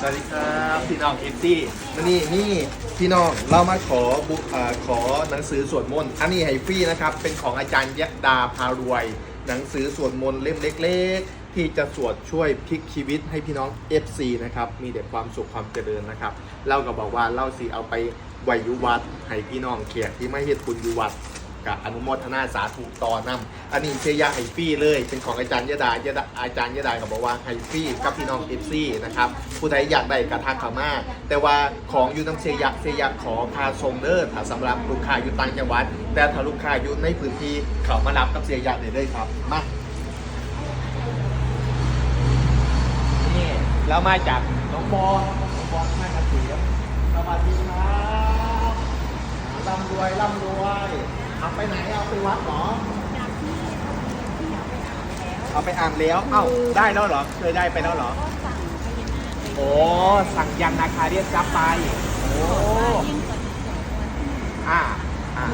สวัสดีครับพี่น้องเอฟซีมานี่นี่พี่น้องเรามาขอบุอ่าขอหนังสือสวดมนต์อันนี้ให้ฟรีนะครับเป็นของอาจารย์ยะดาพารวย หนังสือสวดมนต์เล่มเล็ก ๆ ที่จะสวดช่วยพลิกชีวิตให้พี่น้อง FC นะครับมีแต่ความสุขความเจริญนะครับเล่าก็บอกว่าเล่าสิเอาไปไหวยอยุวัดให้พี่น้องเขียที่ไม่เฮ็ดบุญอยุวัด กับอนุโมทนาสาธุต่อนำอันนี้เชียยาไฮฟี่เลย เป็นของอาจารย์ยดายดาอาจารย์ยดาก็บอกว่าไฮฟี่กับพี่น้องเอฟซี่นะครับผู้ใดอยากได้กระทากเขามาแต่ว่าของอยู่น้ำเชียยะเชียยะขอพาทรงเด้อถ้าสำหรับลูกค้าอยู่ต่างจังหวัด แต่ถ้าลูกค้าอยู่ในพื้นที่เขามารับกับเชียยะได้เลยครับมานี่แล้วมาจากน้องบอลน้องบอลท่าเกษมสวัสดีครับร่ำรวยร่ำรวย เอาไปไหนเอาไปวัดเหรอ เอาไปอ่านแล้ว เอ้า ได้แล้วเหรอ เคยได้ไปแล้วเหรอ โอ้ สั่งยันนาคาเรียกจับไป โอ้อ่าอ่า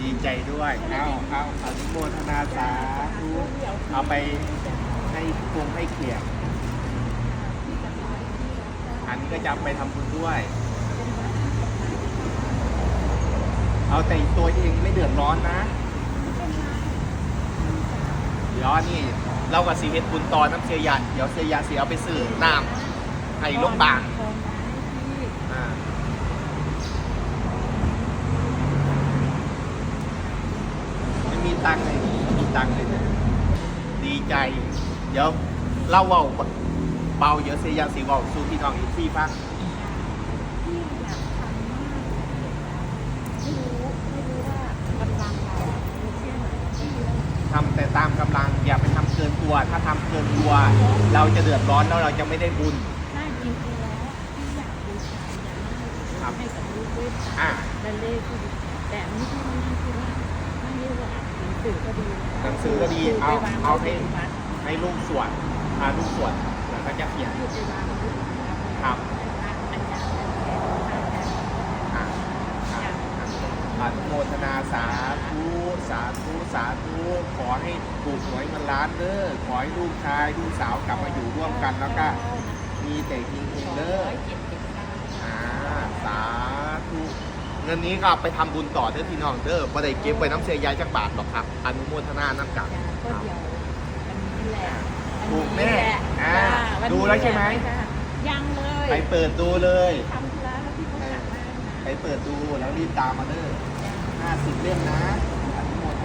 ดีใจด้วย เอาเอาอนุโมทนาสาธุเอาไปให้คงให้เขียรอันนี้ก็จะเอาไปทำบุญด้วย เอาแต่ตัวเองไม่เดือดร้อนนะ เดี๋ยวนี่เรากับสีเฮ็ดบุญต่อน้ำเสียยาเดี๋ยวเสียยาเสียเอาไปซื้อน้ำให้โรงบาลอ่าไม่มีตังค์เลยมีตังค์เลยดีใจ เดี๋ยวเล่าเว่าเบาเดี๋ยวเสียยาสีเว่าสู้พี่น้องอีกที่ฟังที่อ ทำแต่ตามกำลังอย่าไปทำเกินตัว ถ้าทำเกินตัว เราจะเดือดร้อนแล้วเราจะไม่ได้บุญ น่าจริงๆแล้วที่อยากบูชาอยากให้กับลูกด้วยอะและเลขที่ดีแต่อันนี้ที่มันนั่นคือว่าไม่เรียกว่าอ่านหนังสือก็ดีหนังสือก็ดีคืเอาไปวางเอาไว้ให้ในวัดให้ลูกสวดอ่าลูกสวดแล้วก็จะเขียน คือไปวางไว้ในวัดครับอาจารย์อาจารย์อาจารย์อ่าอนุโมทนาสาธุสาธุ สาธุขอให้ถูกหวยเงินล้านเด้อขอให้ลูกชายลูกสาวกลับมาอยู่ร่วมกันแล้วก็มีแต่เฮงๆเด้อร้อยเจ็ดสิบเก้าอ่าสาธุเงินนี้ก็เอาไปทำบุญต่อเด้อพี่น้องเด้อบ่ได้เก็บไว้น้ำเสียยายจักบาทหรอกครับ อนุโมทนาน้ำกับก็เดี๋ยววันนี้แหละถูกแน่วันนี้หละอ่าจ้าดูแล้วใช่ไหมวันนี้แะยังเลยไปเปิดดูเลย ทำธุระแล้วพี่ก็กลับบ้านนะไปเปิดดูแล้วรีบตามมาเด้อ50เล่มนะ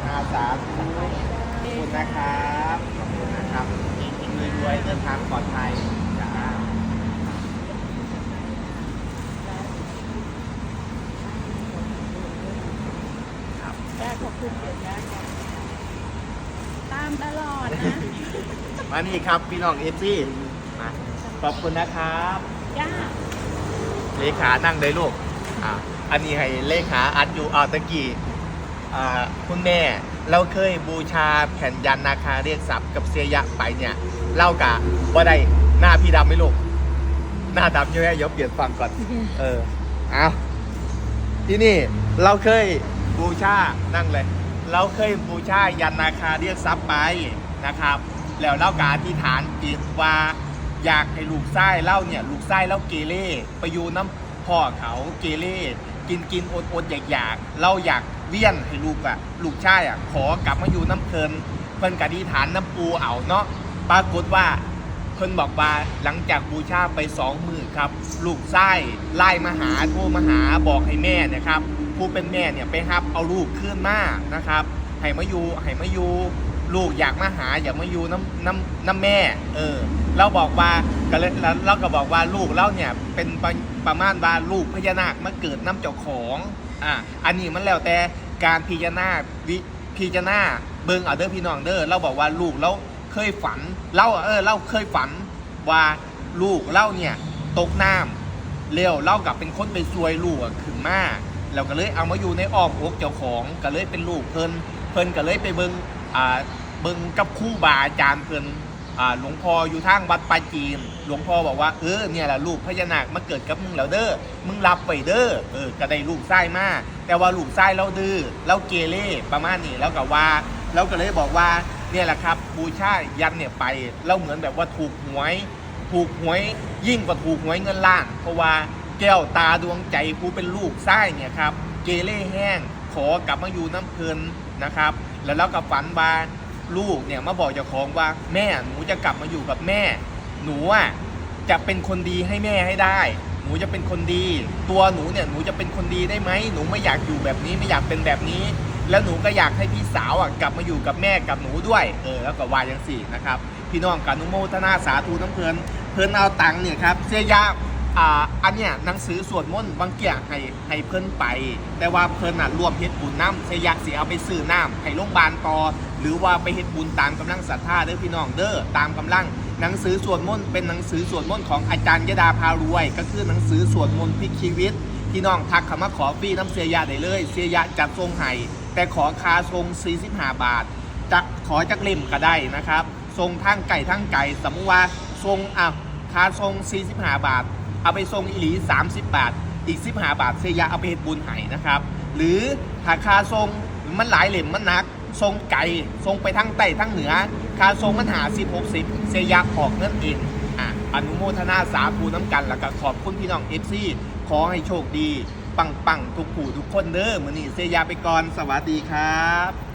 อนุโมทนาสาธุขอบคุณนะครับขอบคุณนะครับเฮงๆรวยๆเดินทางปลอดภัยจ้าได้ขอบคุณเดี๋ยวจ้าตามตลอดนะมานี่ครับพี่น้องเอซี่มาขอบคุณนะครับจ้าเลขานั่งเลยลูกอ่าอันนี้ให้เลขาอัดอยู่เอาตะกี้อ่า คุณแม่เราเคยบูชาแผ่นยันนาคาเรียกทรัพย์กับเสียยะไปเนี่ยเล่ากะว่าได้หน้าพี่ดำไหมลูกหน้าดำใช่ไหมเดี๋ยวเปลี่ยนฝั่งก่อน เออเอาที่นี่เราเคยบูชานั่งเลย เราเคยบูชายันนาคาเรียกทรัพย์ไปนะครับ แล้วเล่ากาอธิษฐานจิตว่าอยากให้ลูกไส้เล่าเนี่ยลูกไส้เล่าเกเรไปอยู่น้ำพ่อเขาเกเรกินกินอดอดอยากอยากเราอยาก เวียนให้ลูกอะลูกชายอะขอกลับมาอยู่น้ำเพลินเพิ่นกอธิฐานน้ำปูเอาเนาะปรากฏว่าเพิ่นบอกว่าหลังจากบูชาไปสองมือครับ ลูกไส้ไล่มาหาโทรมาหาบอกให้แม่เนะครับ ผู้เป็นแม่เนี่ยไปรับเอาลูกขึ้นมานะครับให้มาอยู่ให้มาอยู่ลูกอยากมาหาอยากมาอยู่น้ำน้ำน้ำแม่ เออ เราบอกว่าก็เลยแล้วเราก็บอกว่าลูกเราเนี่ยเป็นประประมาณว่าลูกพญานาคมาเกิดน้ำเจ้าของ อ่าอันนี้มันแล้วแต่การพิจารณาวิพิจารณาเบิ่งเอาเด้อพี่น้องเด้อเราบอกว่าลูกเราเคยฝันเราเออเราเคยฝันว่าลูกเราเนี่ยตกน้ำเร็วเล่ากับเป็นคนไปซวยลูกอะขึ้นมาเราก็เลยเอามาอยู่ในอ้อมอกเจ้าของก็เลยเป็นลูกเพิ่นเพิ่นก็เลยไปเบิ่งอ่าเบิ่งกับคู่บาอาจารย์เพิ่น หลวงพ่ออยู่ทางวัดปาจีน หลวงพ่อบอกว่าเออเนี่ยแหละลูกพญานาคมาเกิดกับมึงแล้วเด้อมึงรับไปเด้อเออก็ได้ลูกไส้มาแต่ว่าลูกไส้เราดื้อเราเกเรประมาณนี้แล้วก็ว่าเราก็เลยบอกว่าเนี่ยแหละครับบูชายันเนี่ยไปแล้วเหมือนแบบว่าถูกหวย ถูกหวยยิ่งกว่าถูกหวยเงินล้าน เพราะว่าแก้วตาดวงใจผู้เป็นลูกไส้เนี่ยครับเกเร่แห้งขอกลับมาอยู่น้ำเพลินนะครับ แล้วเราก็ฝันว่า ลูกเนี่ยมาบอกเจ้าของว่าแม่หนูจะกลับมาอยู่กับแม่ หนูอะจะเป็นคนดีให้แม่ให้ได้ หนูจะเป็นคนดี ตัวหนูเนี่ยหนูจะเป็นคนดีได้ไหมหนูไม่อยากอยู่แบบนี้ไม่อยากเป็นแบบนี้ แล้วหนูก็อยากให้พี่สาวอะกลับมาอยู่กับแม่กับหนูด้วยเออแล้วก็วาย่างสี่นะครับพี่น้องกานุโมทนาสาธุน้ำเพลินเพลินเอาตังค์เนี่ยครับเสียยา อ่าอันเนี้ยหนังสือสวดมนต์บางเกี่ยให้ให้เพิ่นไป แต่ว่าเพิ่นอะรวมเฮ็ดบุญน้ำเสียยาสิเอาไปซื้อน้ำให้โรงพยาบาลต่อหรือว่าไปเฮ็ดบุญตามกำลังศรัทธาเด้อพี่น้องเด้อตามกำลังหนังสือสวดมนต์เป็นหนังสือสวดมนต์ของอาจารย์ยดาพารวย ก็คือหนังสือสวดมนต์พลิกชีวิต พี่น้องทักคำว่าขอฟรีน้ำเสียยาได้เลย เสียยาจัดทรงให้แต่ขอคาทรง45บาท จะขอจักเล่มก็ได้นะครับ ทรงทั้งไก่ทั้งไก่สมมติว่าทรงอะคาทรง45บาท เอาไปทรงอีหลี 30 บาท อีก 15 บาทเสียยาเอาไปเฮ็ดบุญให้นะครับ หรือถ้าคาทรงมันหลายเหล่มมันนัก ทรงไก่ทรงไปทั้งใต้ทั้งเหนือ คาทรงมันหา10 60เสียยาออกเงินเองอะอนุโมทนาสาธุน้ำกันแล้วก็ขอบคุณพี่น้องเอฟซีขอให้โชคดี ปังปังๆทุกผู้ทุกคนเด้อมือนี้เสียยาไปก่อนสวัสดีครับ